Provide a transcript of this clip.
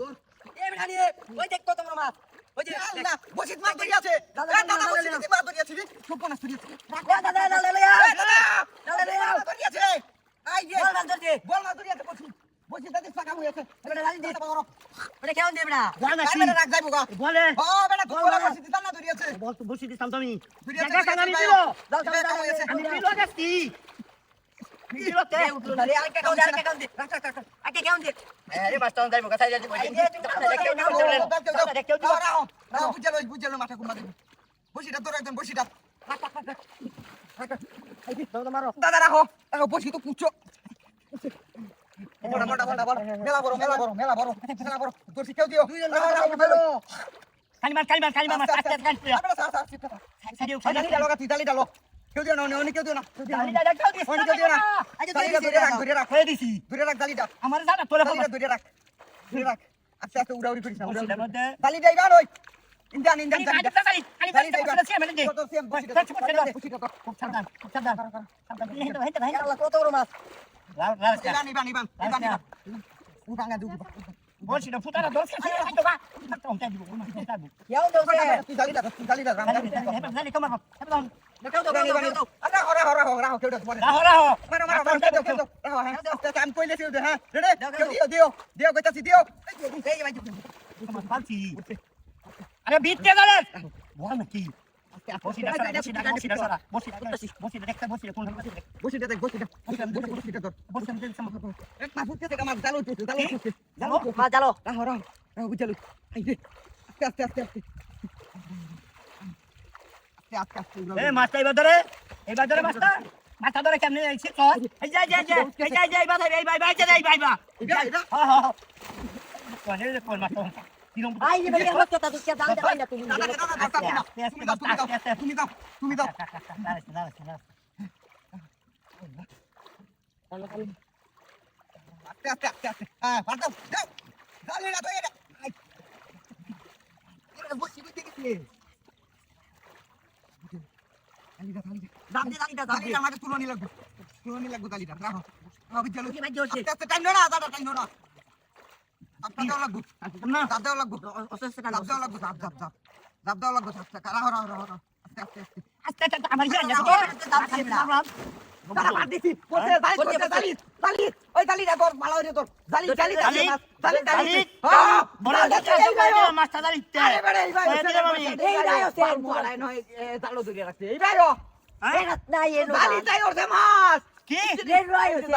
দর এ বেটা ওই দেখ কত বড় মাছ। ওই যে না বসিত মাছ ধরে আছে দাদা, দাদা দাদা, বসিত মাছ ধরে আছে সব মাছ ধরে আছে দাদা দাদা দাদা। দাদা দাদা দাদা দাদা। ধরে আছে আই যে। বল মাছ ধরছে বল মাছ ধরে আছে বসিত বসিত দাদি ফাঁকা হয়ে আছে। বেটা লালি দে ওটা কেমন দে বেটা? জানা আই কি? রাখ যাইবো গা। বলে। ও বেটা তুই বসিত দানা ধরে আছে বল তো বসি দিতাম তুমি ধরে আছে আমি দাও দাও দাও দিবি বসিটা দাদা রাখো রাখো বসি তো কুচো বড় বড় বড় বড় মেলা বড় মেলা বড় মেলা বড় মেলা বড় তোর শিখাও দিও রাখো রাখো ফেলো কালিমার কালিমার কালিমার মাছ আস্তে আস্তে কাটতে আপনারা সার সার শিখতে সারিও দালি ডালো গাতি দালি ডালো কেউ দিও না অনেক কেউ দিও না অনেক কেউ দিও না আচ্ছা দালিটা ধরে রাখ ধরে রাখ হয়ে দিছি ধরে রাখ দালিটা আমার জানা দালিটা ধরে রাখ ধরে রাখ আস্তে আস্তে উড়াউড়ি করিস না দালিটা এবার ওই ইন্ডিয়ান ইন্ডিয়ান কালি দালিটা কালি কালি আরে হ্যাঁ বিটতে গেলে। বল থেকে আমার জালো জালো জালো? না দাও এটা তো এটা আই এটা বসি বুঝতে গেছি দালিটা দালিটা দাম দে দালিটা দাম দে দালিটা আমাকে তুলনি লাগবে তুলনি লাগবে দালিটা রাখো রাখো বুঝালো কি ভাই হচ্ছে আস্তে আস্তে টাইম না দাদা টাইম না আপনার দেওয়া লাগবে না দাব দেওয়া লাগবে অসুস্থ দাব দেওয়া লাগবে দাব দাব দাব দাব দেওয়া লাগবে আস্তে আস্তে আস্তে আস্তে। বসে বসে দালি দালি ওই দালিটা তোর। ভালো হইছে তোর দালি দালি দালি দালি দালি হ্যাঁ বড় মাছটা দাঁড়িয়ে আরে বেড়ে এই ভাই এই রে মামি। এই ভাই হচ্ছে মারাই নয় জালো ধরে রাখছে এই ভাই এটা নাই এনো দালি তাই ওর মাছ কি রে রয় হচ্ছে